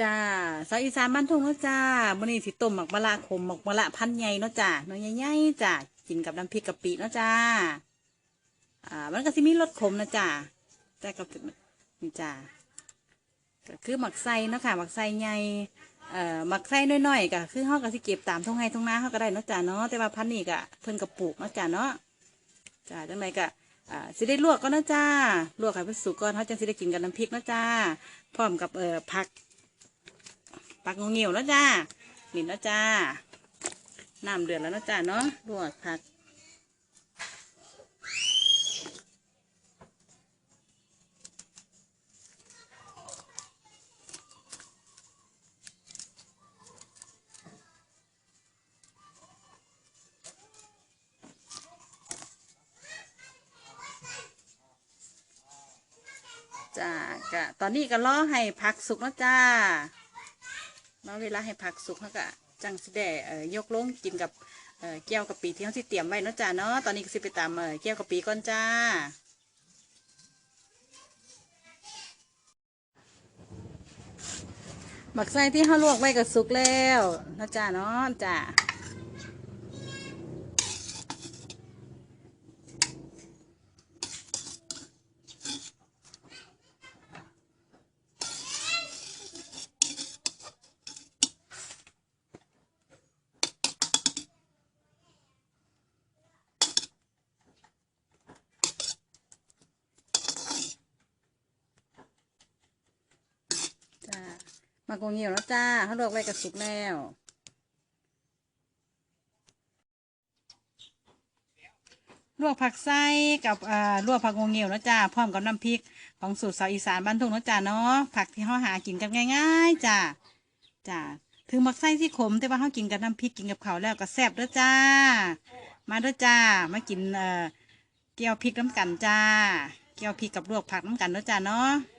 จ้าสาวอีสานบ้านทุ่งเนาะจ้ามื้อนี้สิต้มหมักมะละขมหมักมะละพันธุ์ใหญ่เนาะจ้าเนาะใหญ่ๆจ้ากินกับน้ำพริกกะปิเนาะจ้าอ่ามันก็สิมีรสขมนะจ้าแต่ก็นี่จ้าก็คือหมักไส้เนาะค่ะหมักไส้ใหญ่เอ่อหมักไส้น้อยๆก็คือเฮาก็สิเก็บตามทุ่งไร่ทุ่งนาเฮาก็ได้เนาะจ้าเนาะแต่ว่าพันนี้ก็เพิ่นก็ปลูกเนาะจ้าเนาะจ้าจังไดก็อ่าสิได้ลวกก็นาะจ้าลวกให้มันสุกก่อนเฮาจังสิได้กินกับน้ำพริกเนาะจ้าพร้อมกับเอ่อผัก ปักงูเงียวแล้วจ้านี่แล้วจ้าน้ำเดือดแล้วนะจ้าเนาะลวกผักจ้ากะตอนนี้ก็รอให้ผักสุกแล้วจ้า เนาะเวลาให้ผักสุกเขาก็จังสิแด่ยกลงกินกับแก้วกะปิที่เขาสิเตรียมไว้นะจ้าเนาะตอนนี้ก็สิไปตามแก้วกะปิก่อนจ้าหมักไส้ที่เขาลวกไว้ก็สุกแล้วนะจ้าเนาะจ้าจ้า มักงวงเหี่ยวแล้วจ้าเขาลวกไว้ก็สุกแล้วลวกผักไส้กับอ่าลวกผักงงเงียวนะจ้าพร้อมกับน้ำพริกของสูตรสาวอีสานบ้านทุ่งนะจ้าเนาะผักที่เขาหากินกันง่ายๆจ้าจ้าถึงผักไส้ที่ขมแต่ว่าเขากินกับน้ำพริกกินกับข้าแล้วก็แซ่บเด้อจ้า มาด้อจ้ามากินเอ่อเกี๊ยวพริกน้ำกันจ้าเกี๊ยวพริกกับลวกผักน้ำกันเด้อจ้าเนาะ